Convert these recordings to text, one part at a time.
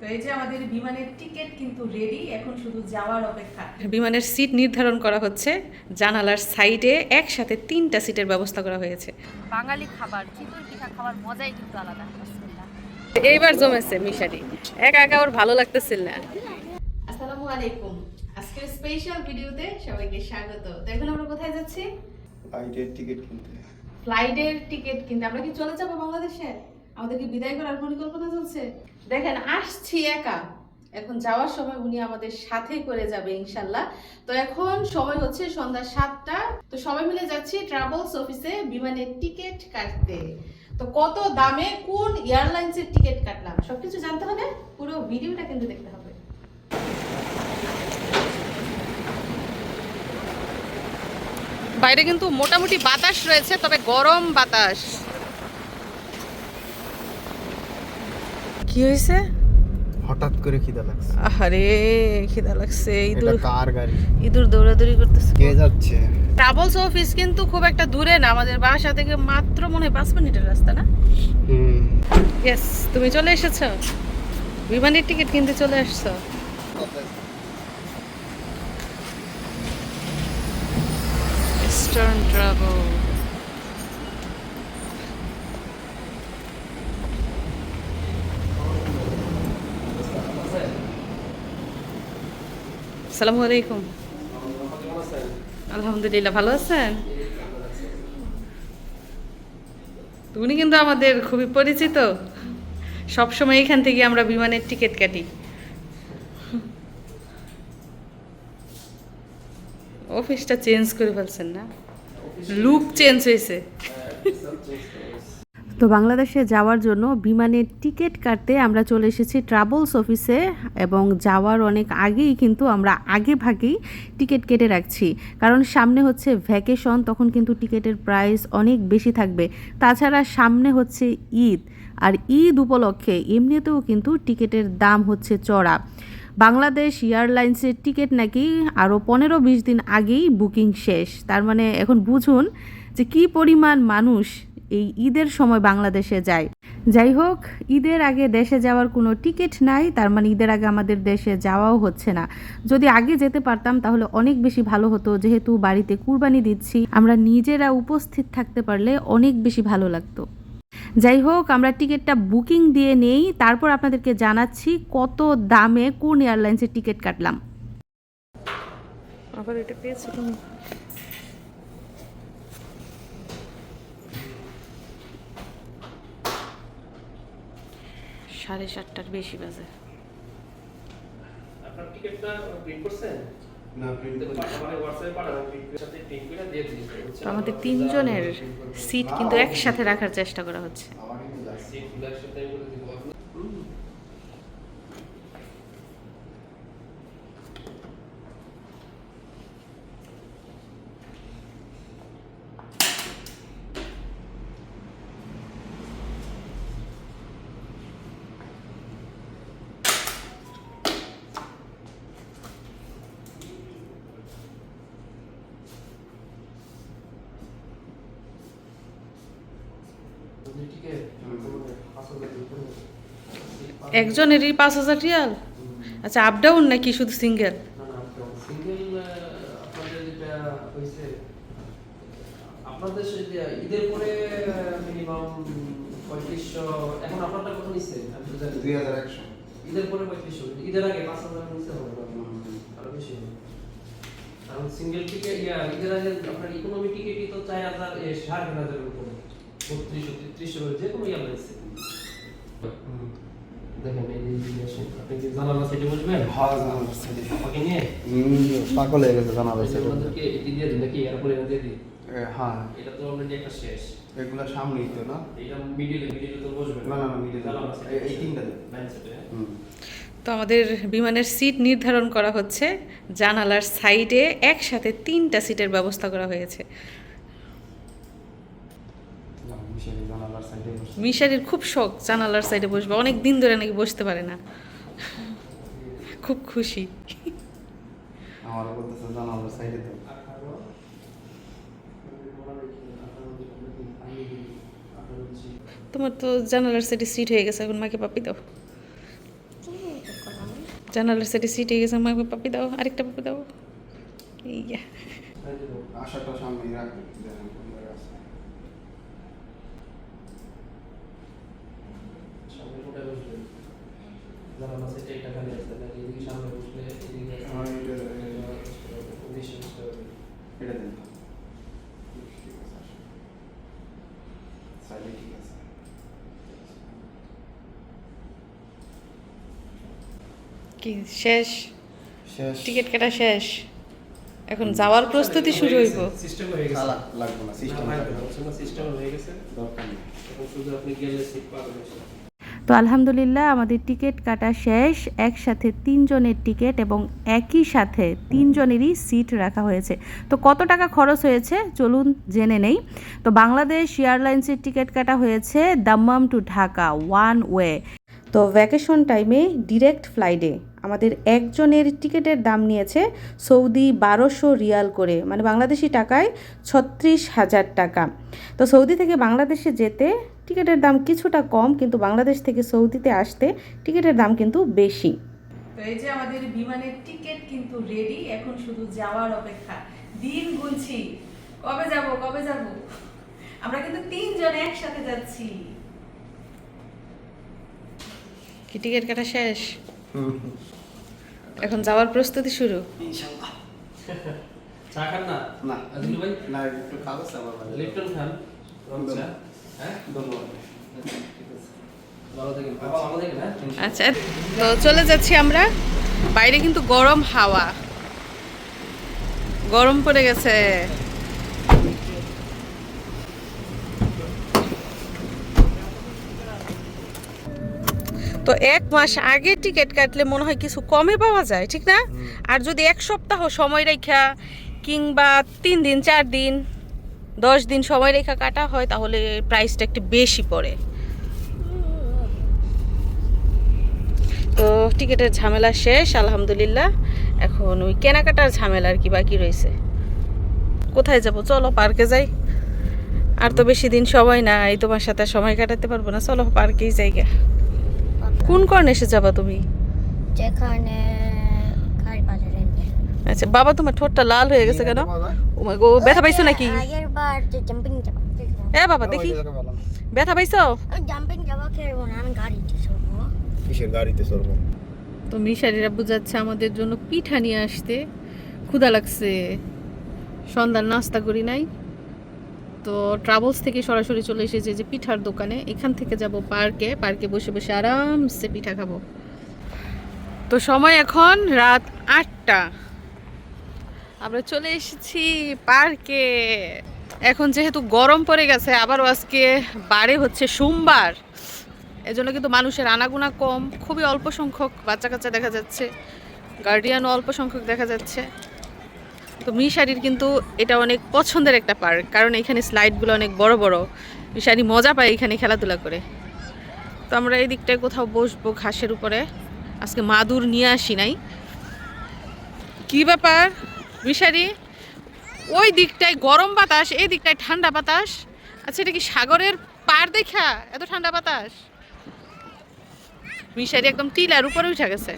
তো এই যে আমাদের বিমানের টিকিট কিন্তু রেডি এখন শুধু যাওয়ার অপেক্ষা। বিমানের সিট নির্ধারণ করা হচ্ছে জানালার সাইডে একসাথে তিনটা সিটের ব্যবস্থা করা হয়েছে। বাঙালি খাবার চিতই পিঠা খাবার মজাই কিন্তু আলাদা। এইবার জমেছে মিশারি। একা একা ওর ভালো লাগতেছিল না। আসসালামু আলাইকুম। আজকের স্পেশাল ভিডিওতে সবাইকে স্বাগত। তো এখন আমরা কোথায় যাচ্ছি? ফ্লাইটের টিকিট কিনতে। ফ্লাইটের টিকিট কিনতে। আমরা কি চলে যাব বাংলাদেশে? আমাদের কি বিদায় করার পরিকল্পনা চলছে? দেখেন আসছি একা। এখন যাওয়ার সময় উনি আমাদের সাথে করে যাবে ইনশাল্লাহ। তো এখন সময় হচ্ছে সন্ধ্যা সাতটা। তো সবাই মিলে যাচ্ছি ট্রাভেলস অফিসে বিমানের টিকিট কাটতে। তো কত দামে কোন এয়ারলাইন্সের টিকিট কাটলাম? সবকিছু জানতে হলে পুরো ভিডিওটা কিন্তু দেখতে হবে। বাইরে কিন্তু মোটামুটি বাতাস রয়েছে তবে গরম বাতাস। কি হয়েছে? হঠাৎ করে খিদা লাগছে। আরে খিদা লাগছে ইঁদুর। কার গাড়ি? ইঁদুর দৌড়াদৌড়ি করতেছে। কে যাচ্ছে? ট্রাভেলস অফিস কিন্তু খুব একটা দূরে না আমাদের বাসা থেকে মাত্র মনে হয় পাঁচ মিনিটের রাস্তা না? হুম। ইয়েস তুমি চলে এসেছ। বিমানের টিকিট কিনতে চলে আসছো। ইস্টার্ন ট্রাভেল আসসালামু আলাইকুম। আলহামদুলিল্লাহ, ভালো আছেন? উনি কিন্তু আমাদের খুবই পরিচিত। সবসময় এখান থেকে আমরা বিমানের টিকিট কাটি। অফিসটা চেঞ্জ করে ফেলছেন না? লুক চেঞ্জ হয়েছে। তো বাংলাদেশে যাওয়ার জন্য বিমানের টিকিট কাটতে আমরা চলে এসেছি ট্রাভেলস অফিসে এবং যাওয়ার অনেক আগেই কিন্তু আমরা আগে ভাগেই টিকিট কেটে রাখছি। কারণ সামনে হচ্ছে ভ্যাকেশন, তখন কিন্তু টিকিটের প্রাইস অনেক বেশি থাকবে। তাছাড়া সামনে হচ্ছে ঈদ, আর ঈদ উপলক্ষে এমনিতেও কিন্তু টিকিটের দাম হচ্ছে চড়া। বাংলাদেশ এয়ারলাইন্সের টিকিট নাকি আরও পনেরো বিশ দিন আগেই বুকিং শেষ। তার মানে এখন বুঝুন যে কি পরিমাণ মানুষ এই ঈদের সময় বাংলাদেশে যায়। যাই হোক, ঈদের আগে দেশে যাওয়ার কোনো টিকিট নাই, তার মানে ঈদের আগে আমাদের দেশে যাওয়াও হচ্ছে না। যদি আগে যেতে পারতাম, তাহলে অনেক বেশি ভালো হতো। যেহেতু বাড়িতে কুরবানি দিচ্ছি, আমরা নিজেরা উপস্থিত থাকতে পারলে অনেক বেশি ভালো লাগতো। যাই হোক, আমরা টিকিটটা বুকিং দিয়ে নেই। তারপর আপনাদেরকে জানাচ্ছি কত দামে কোন এয়ারলাইন্সের টিকিট কাটলাম। আবার এটা পেয়েছ তুমি। সাড়ে সাতটার বেশি বাজে। আপনার টিকিটটা প্রিন্ট করছেন? আমাদের তিনজনের সিট কিন্তু একসাথে রাখার চেষ্টা করা হচ্ছে আমার কিন্তু লাগছে সিটগুলো একসাথে আমি বলে দিব হুম। দুই টিকিট পাঁচ হাজার দুই করে। একজনেরই পাঁচ হাজার রিয়াল? আচ্ছা আপ ডাউন নাকি শুধু সিঙ্গেল না না সিঙ্গেল আপনাদের যেটা হয়েছে আপনাদের সে যে ঈদের পরে মিনিমাম পঁয়ত্রিশশো এখন আপনারটা কত নিচ্ছে? দুই হাজার একশো। ঈদের পরে পঁয়ত্রিশশো ঈদের আগে পাঁচ হাজার নিচ্ছে হবে আরও বেশি হবে। কারণ সিঙ্গেল টিকিট ইয়া ঈদের আগে আপনার ইকোনমি টিকিটই তো চার হাজার সাড়ে হাজারের উপরে। বত্রিশশো তেত্রিশশো যে কোনো রয়েছে দেখেন এই যে আপনি কি জানালা সাইডে বসবেন? হ্যাঁ জানালার সাইডে। আমাকে নিয়ে? পাগল হয়ে গেছে জানালার সাইডে। এটি দিয়ে দিন নাকি এরপরে এনে দিয়ে দিন? হ্যাঁ। এটা তো অলরেডি একটা শেষ। এগুলো সামনেই তো না? এটা মিডিলে মিডিলে তো বসবেন। না, না, না, middle এ। জানালা side এ। এই- এই তিনটা দিন। Line side এ। হুম। তো আমাদের বিমানের সিট নির্ধারণ করা হচ্ছে। জানালার সাইডে একসাথে তিনটা সিটের ব্যবস্থা করা হয়েছে মিশালি জানালার সাইডে বসে মিশারির খুব শখ জানালার সাইডে বসবে। অনেক দিন ধরে নাকি বসতে পারে না। খুব খুশি। তোমার তো জানালার সাইডে সিট হয়ে গেছে এখন মাকে পাপি দাও। জানালার সাইডে সিট হয়ে গেছে মাকে পাপি দাও আরেকটা পাপি দাও। ইয়া আশাটা সামনে রাখবেন দেখেন কোন জায়গায় আছে সামনে কোটায় বসবে এদিকে সামনে বসলে এদিকে এটা দেন। ঠিক আছে। ঠিক আছে। কি শেষ? টিকিট কাটা শেষ। এখন যাওয়ার প্রস্তুতি শুরু হইব। সিস্টেম হয়ে গেছে। লাগবে না সিস্টেম সিস্টেম হয়ে গেছে। দরকার নেই। এখন শুধু আপনি গেলে সিট পাবেন। তো আলহামদুলিল্লাহ আমাদের টিকিট কাটা শেষ। একসাথে তিনজনের টিকিট এবং একই সাথে তিনজনেরই সিট রাখা হয়েছে। তো কত টাকা খরচ হয়েছে? চলুন জেনে নেই। তো বাংলাদেশ এয়ারলাইন্সের টিকিট কাটা হয়েছে Dammam to Dhaka one way তো ভ্যাকেশন টাইমে ডিরেক্ট ফ্লাইটে আমাদের একজনের টিকিটের দাম নিয়েছে সৌদি বারোশো রিয়াল করে মানে বাংলাদেশি টাকায় ছত্রিশ হাজার টাকা। তো সৌদি থেকে বাংলাদেশে যেতে টিকিটের দাম কিছুটা কম কিন্তু বাংলাদেশ থেকে সৌদিতে আসতে টিকিটের দাম কিন্তু বেশি। তো এই যে আমাদের বিমানের টিকিট কিন্তু রেডি এখন শুধু যাওয়ার অপেক্ষা। দিন গুনছি। কবে যাব কবে যাব? আমরা কিন্তু তিনজন একসাথে যাচ্ছি। কি টিকিট কাটা শেষ? এখন যাওয়ার প্রস্তুতি শুরু। ইনশাআল্লাহ চা খান না? না। আজিল ভাই? না একটু খাব আবার ভালো লিপটন খান। রং চা? হ্যাঁ? ধন্যবাদ। হ্যাঁ? আচ্ছা তো চলে যাচ্ছি আমরা। বাইরে কিন্তু গরম হাওয়া। গরম পড়ে গেছে। তো এক মাস আগে টিকিট কাটলে মনে হয় কিছু কমে পাওয়া যায় ঠিক না? আর যদি এক সপ্তাহ সময় রেখা কিংবা তিন দিন চার দিন দশ দিন সময় রেখা কাটা হয় তাহলে প্রাইসটা একটু বেশি পড়ে। তো টিকিটের ঝামেলা শেষ আলহামদুলিল্লাহ। এখন ওই কেনাকাটার ঝামেলা আর কি বাকি রয়েছে। কোথায় যাব? চলো পার্কে যাই। আর তো বেশি দিন সময় নাই তোমার সাথে সময় কাটাতে পারব না। চলো পার্কেই যাই গা কোন কর্নে এসে যাবা তুমি? যেখানে আচ্ছা বাবা তোমার ঠোঁটটা লাল হয়ে গেছে কেন? ও মাই গো ব্যথা পাইছো নাকি? এ বাবা দেখি। ব্যথা পাইছো? আমি জাম্পিং যাব খেলব না আমি গাড়িতে চড়বো। কিসের গাড়িতে চড়বো? তো মিশারিরা বুঝাচ্ছে আমাদের জন্য পিঠা নিয়ে আসতে। ক্ষুধা লাগছে। সন্ধ্যার নাস্তা করি নাই। তো ট্রাভেলস থেকে সরাসরি চলে এসেছে যে পিঠার দোকানে। এখান থেকে যাব পার্কে। পার্কে বসে বসে আরামসে পিঠা খাব। তো সময় এখন রাত আটটা। আমরা চলে এসেছি পার্কে। এখন যেহেতু গরম পড়ে গেছে, আবারও আজকে বারে হচ্ছে সোমবার। এজন্য কিন্তু মানুষের আনাগোনা কম। খুবই অল্প সংখ্যক বাচ্চা কাচ্চা দেখা যাচ্ছে। গার্ডিয়ানও অল্প সংখ্যক দেখা যাচ্ছে। তো মিশারির কিন্তু এটা অনেক পছন্দের একটা পার্ক, কারণ এখানে স্লাইডগুলো অনেক বড় বড়। মিশারি মজা পায় এখানে খেলাধুলা করে। তো আমরা এই দিকটায় কোথাও বসবো ঘাসের উপরে। আজকে মাদুর নিয়ে আসি নাই। কি ব্যাপার? মিশারি, ওই দিকটায় গরম বাতাস, এই দিকটায় ঠান্ডা বাতাস। আচ্ছা এটা কি সাগরের পার দেখা? এত ঠান্ডা বাতাস। মিশারি একদম টিলার উপরে উঠে গেছে।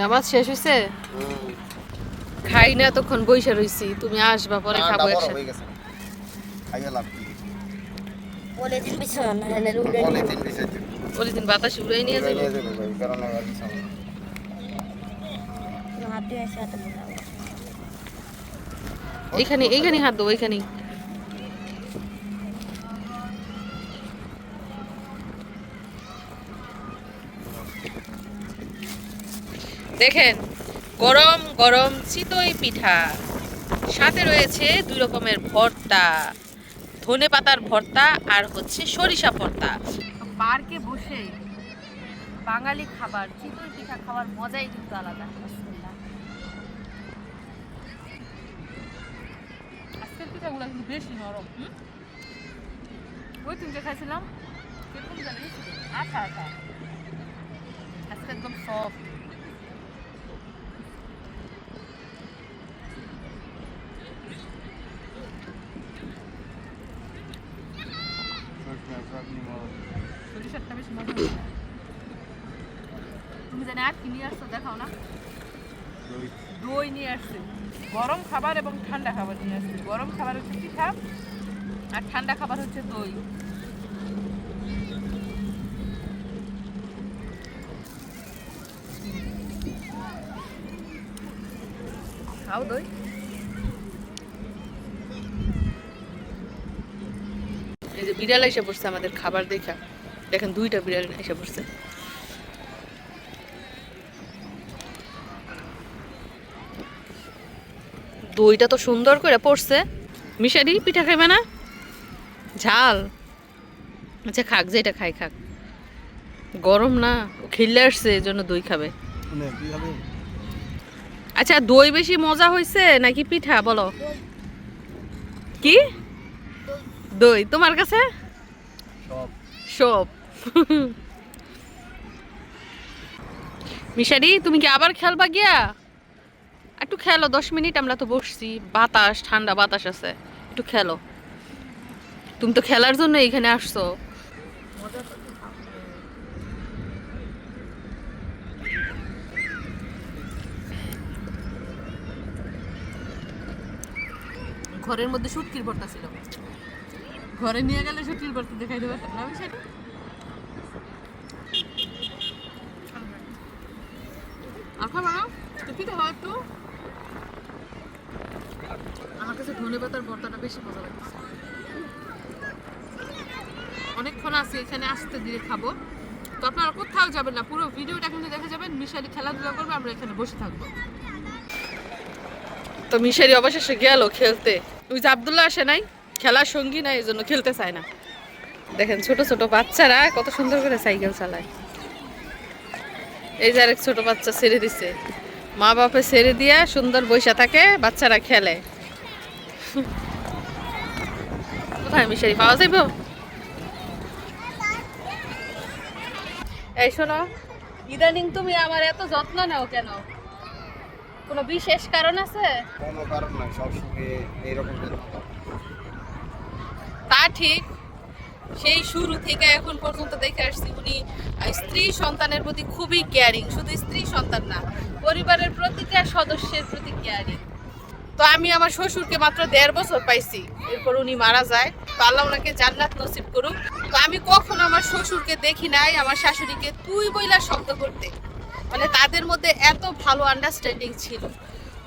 নামাজ শেষ হয়েছে খাই না এতক্ষণ বইসা রইছি। তুমি আসবা পরে খাব একসাথে। গেছে। লাভ কি? বলে দিন পিছনে নাহলে উড়ে বলে তিন বিষয় বলে দিন বাতাস উড়াই নিয়ে যাবে? কারণ আর কিছু না। হাত দিয়ে এসে হাতে বোঝাবো এইখানে এইখানে হাত দেবো এইখানেই। দেখেন, গরম গরম চিতই পিঠা। সাথে রয়েছে দুই রকমের ভর্তা। ধনে পাতার ভর্তা আর হচ্ছে সরিষা ভর্তা। পার্কে বসে বাঙালি খাবার, চিতই পিঠা খাওয়ার মজাই কিন্তু আলাদা। আজকের পিঠাগুলো কিন্তু বেশি নরম? ওই তিনটে খাইছিলাম কীরকম জানি? আচ্ছা আচ্ছা। আজকে একদম সফট নিয়ে আসছো, দেখাও না। দই নিয়ে আসছে। গরম খাবার এবং ঠান্ডা খাবার নিয়ে আসছে। গরম খাবার হচ্ছে পিঠা আর ঠান্ডা খাবার হচ্ছে দই। খাও দই। এই যে বিড়াল এসে পড়ছে আমাদের খাবার দেখা। দেখেন দুইটা বিড়াল এসে পড়ছে। দইটা তো সুন্দর করে পড়ছে। মিশারি পিঠা খাইবে না? ঝাল। আচ্ছা খাক যেটা খাই খাক। গরম না খেললে আসছে এই জন্য দই খাবে। মানে আচ্ছা দই বেশি মজা হয়েছে নাকি পিঠা বলো? কি? দই তোমার কাছে? সব। সব। মিশারি তুমি কি আবার খেলবা গিয়া? একটু খেলো, দশ মিনিট আমরা তো বসছি। বাতাস, ঠান্ডা বাতাস আছে। একটু খেলো। তুমি তো খেলার জন্য এখানে আসছো। ঘরের মধ্যে সুটকির ভর্তা ছিল। ঘরে নিয়ে গেলে সুটকির ভর্তা দেখাই দেবে। না মিশারি আর খাবা না? একটু খাবা একটু। আমার কাছে ধনে পাতার বেশি মজা লাগছে। অনেকক্ষণ আছে, এখানে আসতে দিয়ে খাব। তো আপনারা কোথাও যাবেন না, পুরো ভিডিওটা কিন্তু যাবেন মিশারি খেলাধুলা করবে, আমরা এখানে বসে থাকব। তো মিশারি অবশেষে গেল খেলতে। ওই যে আবদুল্লাহ আসে নাই খেলার সঙ্গী নাই এই জন্য খেলতে চায় না। দেখেন ছোট ছোট বাচ্চারা কত সুন্দর করে সাইকেল চালায়। এই যে আরেক ছোট বাচ্চা ছেড়ে দিছে। মা বাপে ছেড়ে দিয়া সুন্দর বৈশা থাকে বাচ্চারা খেলে। কোথায় মিশারি পাওয়া যাইব? এই শোনো ইদানিং তুমি আমার এত যত্ন নাও কেন? কোনো বিশেষ কারণ আছে? কোনো কারণ নাই সবসময় এইরকম যত্ন তা ঠিক সেই শুরু থেকে এখন পর্যন্ত দেখে আসছি উনি স্ত্রী সন্তানের প্রতি খুবই কেয়ারিং শুধু স্ত্রী সন্তান না, পরিবারের প্রতিটা সদস্যের প্রতি কেয়ারিং তো আমি আমার শ্বশুরকে মাত্র দেড় বছর পাইছি, এরপর উনি মারা যায়। তো আল্লাহ ওনাকে জান্নাত নসিব করুক। তো আমি কখনো আমার শ্বশুরকে দেখি নাই, আমার শাশুড়িকে তুই বইলা শব্দ করতে। মানে তাদের মধ্যে এত ভালো আন্ডারস্ট্যান্ডিং ছিল।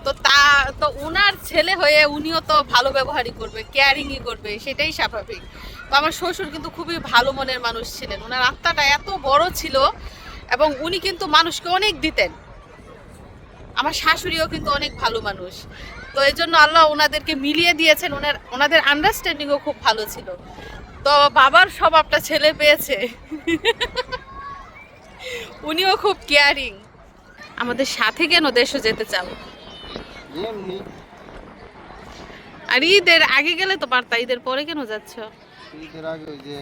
তো তা, তো ওনার ছেলে হয়ে উনিও তো ভালো ব্যবহারই করবে কেয়ারিংই করবে, সেটাই স্বাভাবিক। তো আমার শ্বশুর কিন্তু খুবই ভালো মনের মানুষ ছিলেন। ওনার আত্মাটা এত বড় ছিল এবং উনি কিন্তু মানুষকে অনেক দিতেন। আমার শাশুড়িও কিন্তু অনেক ভালো মানুষ। তো এই জন্য আল্লাহ ওনাদেরকে মিলিয়ে দিয়েছেন। ওনার, ওনাদের আন্ডারস্ট্যান্ডিংও খুব ভালো ছিল। তো বাবার স্বভাবটা ছেলে পেয়েছে। উনিও খুব কেয়ারিং আমাদের সাথে কেন দেশে যেতে চাও? আর ঈদের আগে গেলে তো পারতা ঈদের পরে কেন যাচ্ছ? ঈদের আগে ওই যে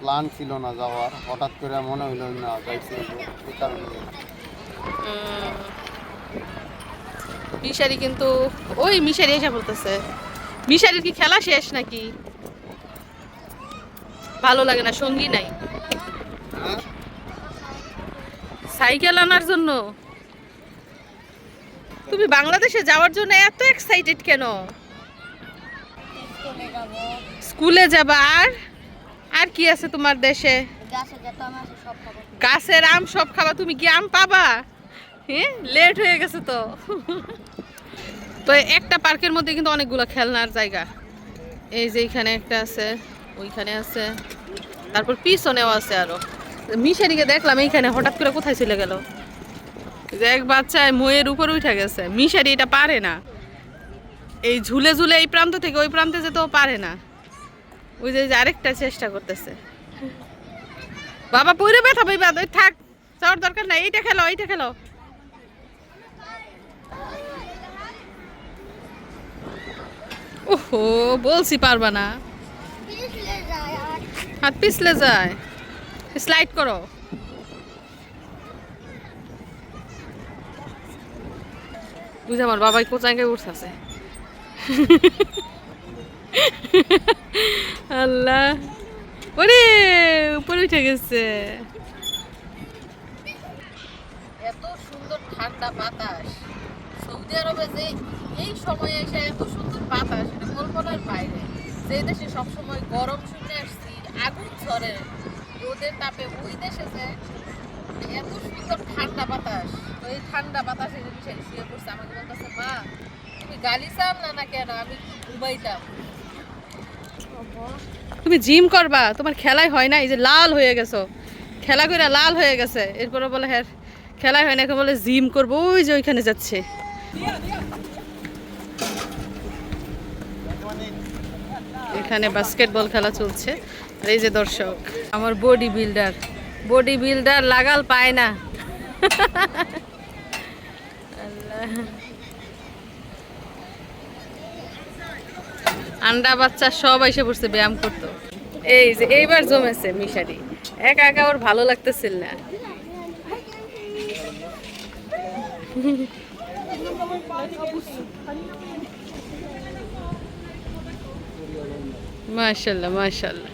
প্ল্যান ছিল না যাওয়ার হঠাৎ করে মনে হইল না যাইছে এই কারণে। মিশারি কিন্তু ওই মিশারি এসে বলতেছে মিশারির কি খেলা শেষ নাকি? ভালো লাগে না সঙ্গী নাই। সাইকেল আনার জন্য? তুমি বাংলাদেশে যাওয়ার জন্য এত এক্সাইটেড কেন? স্কুলে যাবা। আর? আর কি আছে তোমার দেশে? গাছের আম সব খাবা তুমি কি আম পাবা? হ্যাঁ লেট হয়ে গেছে তো। তো একটা পার্কের মধ্যে কিন্তু অনেকগুলো খেলনার জায়গা। এই যে এখানে একটা আছে ওইখানে আছে। তারপর পিছনেও আছে আরও। মিশারিকে দেখলাম এইখানে হঠাৎ করে কোথায় চলে গেল? যে এক বাচ্চায় ময়ের উপর উঠে গেছে। মিশারি এটা পারে না। এই ঝুলে ঝুলে এই প্রান্ত থেকে ওই প্রান্তে যেতেও পারে না। ওই যে আরেকটা চেষ্টা করতেছে। বাবা, পইরে ব্যথা পাইবা? ওই থাক, যাওয়ার দরকার নাই। এইটা খেলো এইটা খেলো। ওহো, বলছি পারবা না। হাত পিছলে যায়। স্লাইড করো। বুঝে আমার বাবাই কোচাঙ্গে উঠতেছে আল্লাহ। ওরে, উপরে উঠে গেছে। এত সুন্দর ঠান্ডা বাতাস। সৌদি আরবে যে এই সময়ে এসে এত সুন্দর বাতাস, এটা কল্পনার বাইরে। যে দেশে সবসময় গরম শুনে আসছি, আগুন ঝরে, রোদের তাপে ওই দেশে যে এত সুন্দর ঠান্ডা বাতাস এই ঠান্ডা বাতাসে যে মিশাই শুয়ে পড়ছে, আমাকে বলতেছে, মা তুমি জিম করবা, তোমার খেলাই হয় না, এই যে লাল হয়ে গেছো। খেলা করে লাল হয়ে গেছে, এরপরে বলে হ্যাঁ খেলাই হয় না। বলে, জিম করব, ওই যে ওইখানে যাচ্ছে। এখানে বাস্কেটবল খেলা চলছে। আর এই যে দর্শক, আমার বডি বিল্ডার বডি বিল্ডার লাগাল পায় না। আল্লাহ। আন্ডা বাচ্চা সব এসে পড়ছে ব্যায়াম করতো। এই যে এইবার জমেছে মিশারি। একা একা ওর ভালো লাগতেছিল না। মাশাল্লাহ মাশাল্লাহ।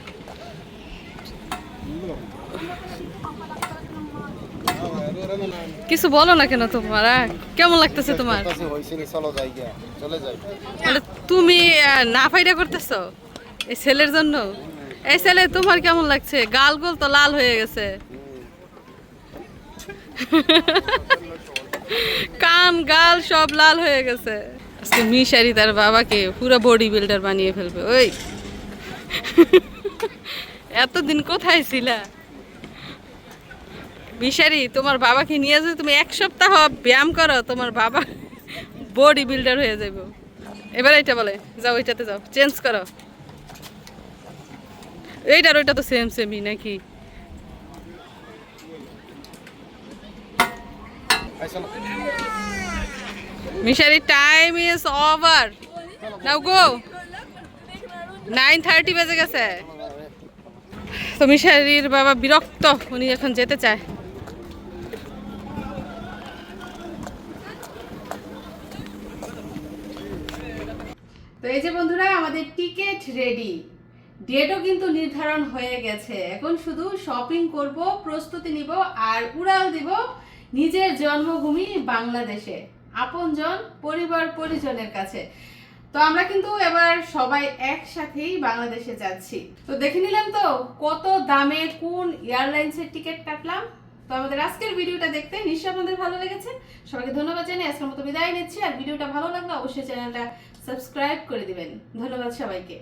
কিছু বলো না কেন তোমার? কেমন লাগতেছে তোমার? মানে তুমি না ফাইডা করতেছো এই ছেলের জন্য? এই ছেলে তোমার কেমন লাগছে? গাল গোল তো লাল হয়ে গেছে। কান গাল সব লাল হয়ে গেছে। আজকে মিশারি তার বাবাকে পুরো বডি বিল্ডার বানিয়ে ফেলবে ওই। এতদিন কোথায় ছিলা? মিশারি তোমার বাবাকে নিয়ে যদি তুমি এক সপ্তাহ ব্যায়াম করো, তোমার বাবা বডি বিল্ডার হয়ে যাব এবার এটা বলে, যাও ওইটাতে যাও চেঞ্জ করো। এইটার ওইটা তো সেম সেমই নাকি? মিশারি time is over now go nine thirty বেজে গেছে। তো মিশারির বাবা বিরক্ত, উনি এখন যেতে চায়। তো এই যে বন্ধুরা, আমাদের টিকিট রেডি ডেটও কিন্তু নির্ধারণ হয়ে গেছে। এখন শুধু শপিং করব, প্রস্তুতি নিব আর উড়াল দিব নিজের জন্মভূমি বাংলাদেশে। আপনজন, পরিবার, পরিজনের কাছে। তো আমরা কিন্তু এবার সবাই একসাথেই বাংলাদেশে যাচ্ছি। তো দেখে নিলাম তো কত দামে কোন এয়ারলাইন্সের টিকিট কাটলাম? তো আমাদের আজকের ভিডিওটা দেখতে নিশ্চয়ই আপনাদের ভালো লেগেছে। সবাইকে ধন্যবাদ জানিয়ে আজকের মতো বিদায় নিচ্ছি। আর ভিডিওটা ভালো লাগলে অবশ্যই চ্যানেলটা সাবস্ক্রাইব করে দিবেন। ধন্যবাদ সবাইকে।